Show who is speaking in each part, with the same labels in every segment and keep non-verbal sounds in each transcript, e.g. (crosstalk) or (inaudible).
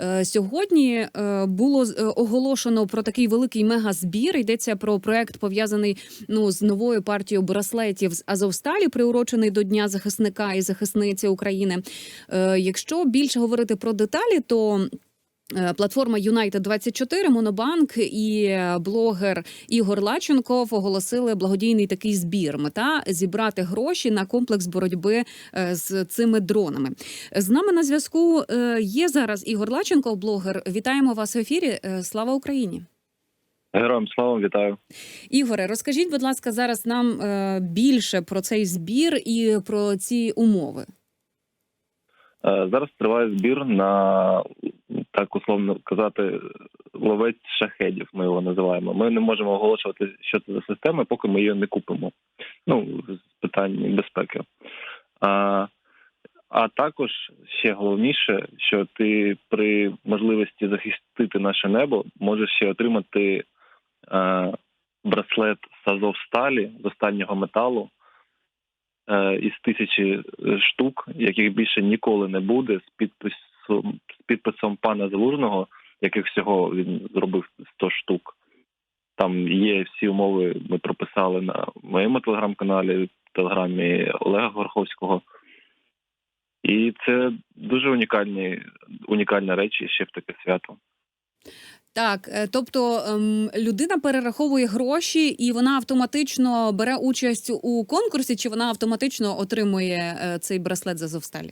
Speaker 1: Е, Сьогодні е, було е, оголошено про такий великий мегазбір. Йдеться про проект пов'язаний ну з новою партією браслетів з Азовсталі, приурочений до Дня захисника і захисниці України. Якщо більше говорити про деталі, то Платформа United 24 Монобанк і е, блогер Ігор Лаченков оголосили благодійний такий збір. Мета зібрати гроші на комплекс боротьби е, з цими дронами. З нами на зв'язку е, є зараз Ігор Лаченков, блогер. Вітаємо вас в ефірі. Е, Слава Україні!
Speaker 2: Героям слава вітаю.
Speaker 1: Ігоре, розкажіть, будь ласка, зараз нам е, більше про цей збір і про ці умови.
Speaker 2: Е, Зараз триває збір на так условно казати ловець шахедів. Ми його називаємо. Ми не можемо оголошувати, що це за система, поки ми її не купимо. Ну з питань безпеки. А, а також ще головніше, що ти при можливості захистити наше небо можеш ще отримати е, браслет з Азовсталі з останнього металу. Е, із тисячі е, штук, яких більше ніколи не буде, з підписом з підписом пана Залужного, яких всього він зробив 100 штук. Там є всі умови. Ми прописали на моєму телеграм-каналі, телеграмі Олега Горховського. І це дуже унікальні, унікальні речі ще в таке свято.
Speaker 1: Так, е, тобто ем, людина перераховує гроші, і вона автоматично бере участь у конкурсі, чи вона автоматично отримує е, цей браслет з Азовсталі?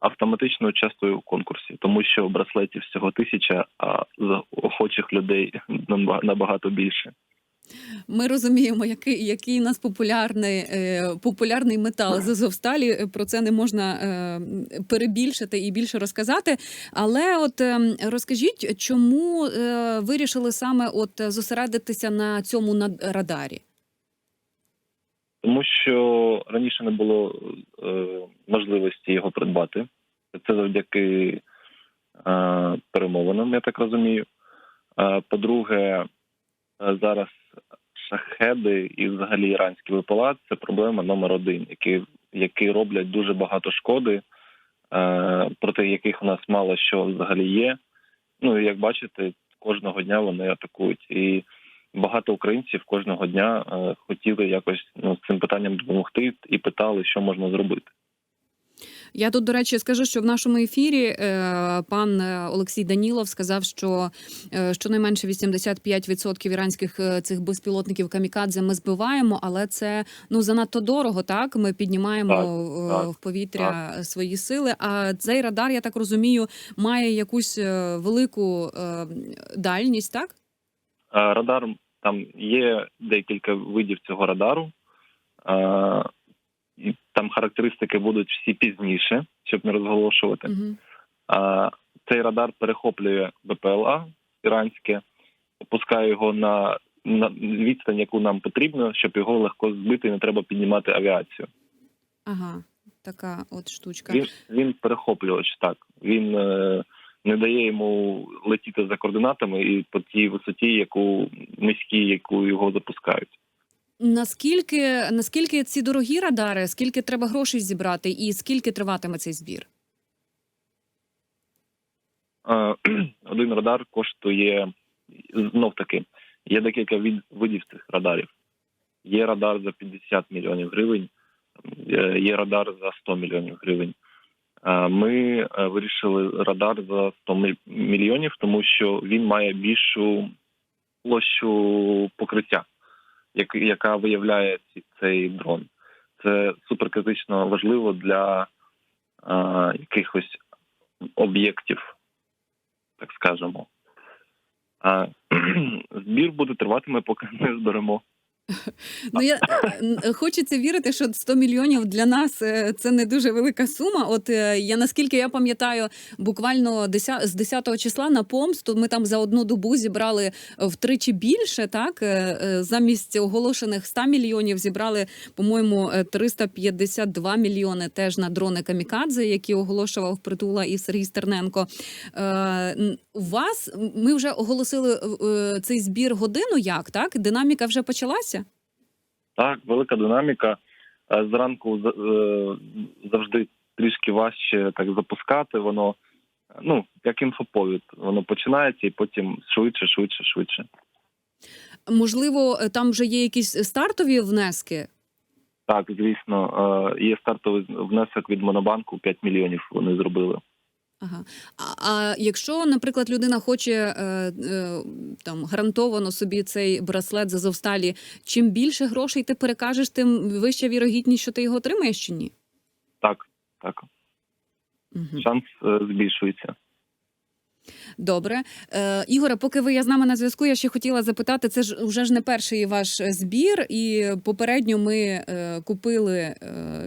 Speaker 2: Автоматично участвую у конкурсі, тому що браслетів всього тисяча, а охочих людей набагато більше.
Speaker 1: Ми розуміємо, який, який нас популярний, е, популярний метал з Азовсталі. Про це не можна е, перебільшити і більше розказати. Але от е, розкажіть, чому е, вирішили саме от зосередитися на цьому радарі?
Speaker 2: Тому що раніше не було можливості його придбати. Це завдяки перемовинам, я так розумію. По-друге, зараз шахеди і взагалі іранський випалат це проблема номер один, які, які роблять дуже багато шкоди, е, проти яких у нас мало що взагалі є. Ну і як бачите, кожного дня вони атакують. І багато українців кожного дня е, хотіли якось ну, цим питанням допомогти і питали, що можна зробити.
Speaker 1: Я тут, до речі, скажу, що в нашому ефірі е, пан е, Олексій Данілов сказав, що е, щонайменше 85% іранських цих безпілотників камікадзе ми збиваємо, але це ну занадто дорого. Так ми піднімаємо
Speaker 2: Так, так,
Speaker 1: в повітря свої сили. А цей радар, я так розумію, має якусь велику дальність, так?
Speaker 2: Радар там є декілька видів цього радару. Там характеристики будуть всі пізніше, щоб не розголошувати.
Speaker 1: Угу.
Speaker 2: А цей радар перехоплює БПЛА іранське, опускає його на, на відстань, яку нам потрібно, щоб його легко збити, і не треба піднімати авіацію.
Speaker 1: Ага, така от штучка.
Speaker 2: Він він перехоплювач, так він е, не дає йому летіти за координатами і по тій висоті, яку низькій, яку його запускають.
Speaker 1: Наскільки наскільки ці дорогі радари, скільки треба грошей зібрати, і скільки триватиме цей збір? (clears throat)
Speaker 2: Один радар коштує знов таки. Є декілька видів цих радарів. Є радар за 50 мільйонів гривень, е, є радар за 100 мільйонів гривень. Ми е, вирішили радар за 100 мільйонів, тому що він має більшу площу покриття, яка виявляє цей дрон. Це суперкритично важливо для е, якихось об'єктів, так скажемо. А (clears throat) збір буде триватиме, поки не зберемо.
Speaker 1: Ну я е, хочеться вірити, що 100 мільйонів для нас е, це не дуже велика сума. От е, я наскільки я пам'ятаю, буквально 10, з 10 числа на помсту ми там за одну добу зібрали втричі більше. Так замість оголошених 100 мільйонів зібрали, по-моєму, е, 352 мільйони теж на дрони камікадзе, які оголошував притула і Сергій Стерненко. У вас ми вже оголосили цей збір годину. Як так? Динаміка вже почалася?
Speaker 2: Так, велика динаміка. Е, Зранку завжди трішки важче так запускати. Воно ну як інфоповід. Воно починається і потім швидше, швидше, швидше.
Speaker 1: Можливо, е, там вже є якісь стартові внески.
Speaker 2: Так, звісно, е, є стартовий внесок від Монобанку 5 мільйонів. Вони зробили.
Speaker 1: Ага. А, а якщо, наприклад, людина хоче е, е, там гарантовано собі цей браслет з Азовсталі, чим більше грошей ти перекажеш, тим вища вірогідність, що ти його отримаєш чи ні?
Speaker 2: Так, так,
Speaker 1: Угу.
Speaker 2: шанс е, збільшується.
Speaker 1: Добре, е, Ігоре, поки ви є з нами на зв'язку, я ще хотіла запитати. Це ж вже ж не перший ваш збір, і попередньо ми е, купили е,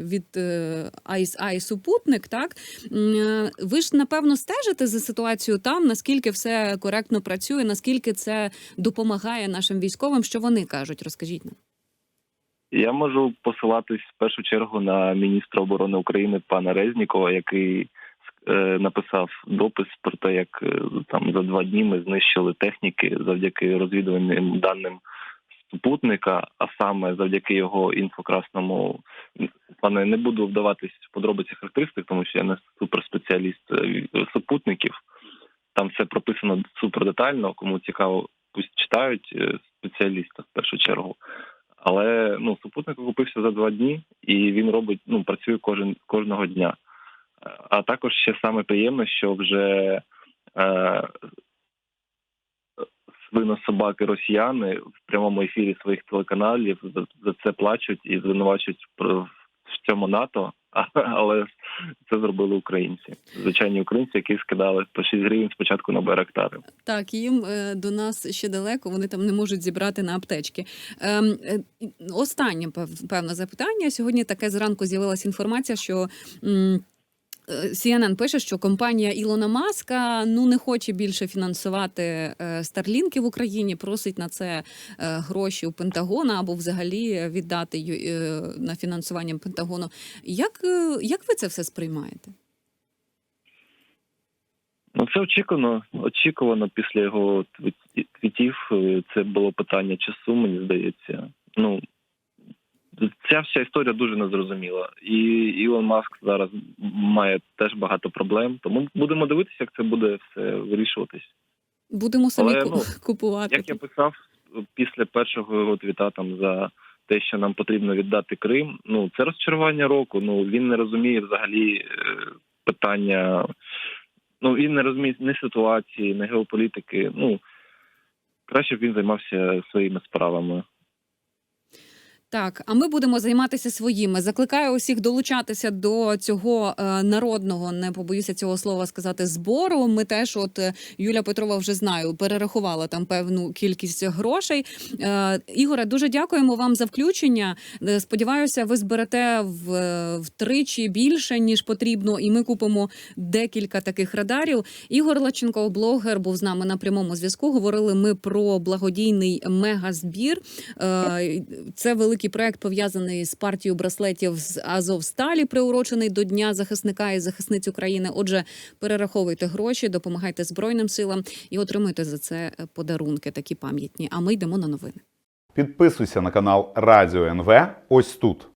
Speaker 1: від е, супутник. Так е, ви ж напевно стежите за ситуацією там, наскільки все коректно працює, наскільки це допомагає нашим військовим. Що вони кажуть? Розкажіть нам.
Speaker 2: Я можу посилатись в першу чергу на міністра оборони України пана Резнікова, який е, написав допис про те, як е, там за два дні ми знищили техніки завдяки розвідувальним даним супутника, а саме завдяки його інфокрасному пане не буду вдаватись в подробиці характеристик, тому що я не суперспеціаліст е, супутників. Там все прописано супер детально. Кому цікаво, пусть читають е, спеціалісти в першу чергу. Але ну супутник окупився за два дні, і він робить ну працює кожен кожного дня. А також ще саме приємне, що вже е, свинособаки росіяни в прямому ефірі своїх телеканалів за, це плачуть і звинувачують в цьому НАТО. Але це зробили українці, звичайні українці, які скидали по 6 гривень спочатку на байрактари.
Speaker 1: Так, їм е, до нас ще далеко, вони там не можуть зібрати на аптечки. Ем, е, останнє певне запитання. Сьогодні таке зранку з'явилася інформація, що. М, е, CNN пише, що компанія Ілона Маска ну не хоче більше фінансувати е, Старлінки в Україні, просить на це е, гроші у Пентагона або взагалі віддати е, на фінансування Пентагону. Як, е, як ви це все сприймаєте?
Speaker 2: Ну це очікувано. Очікувано після його твіт- твітів. Е, Це було питання часу, мені здається. Ну ця вся історія дуже незрозуміла. І Ілон Маск зараз має теж багато проблем. Тому будемо дивитися, як це буде все вирішуватись.
Speaker 1: Будемо самі
Speaker 2: Але, ну, (laughs)
Speaker 1: купувати.
Speaker 2: Як я писав після першого його твіта там за те, що нам потрібно віддати Крим. Ну це розчарування року. Ну він не розуміє взагалі е, питання. Ну він не розуміє ні ситуації, ні геополітики. Ну краще б він займався своїми справами.
Speaker 1: Так, а ми будемо займатися своїми. Закликаю усіх долучатися до цього е, народного, не побоюся цього слова сказати, збору. Ми теж, от е, Юля Петрова, вже знаю, перерахувала там певну кількість грошей. Е, Ігоре, дуже дякуємо вам за включення. Сподіваюся, ви зберете втричі більше ніж потрібно, і ми купимо декілька таких радарів. Ігор Лаченко, блогер, був з нами на прямому зв'язку. Говорили ми про благодійний мегазбір. Це великий проект пов'язаний з партією браслетів з Азовсталі, приурочений до Дня захисника і захисниць України. Отже, перераховуйте гроші, допомагайте Збройним силам і отримуйте за це е, подарунки, такі пам'ятні. А ми йдемо на новини.
Speaker 3: Підписуйся на канал Радіо НВ ось тут.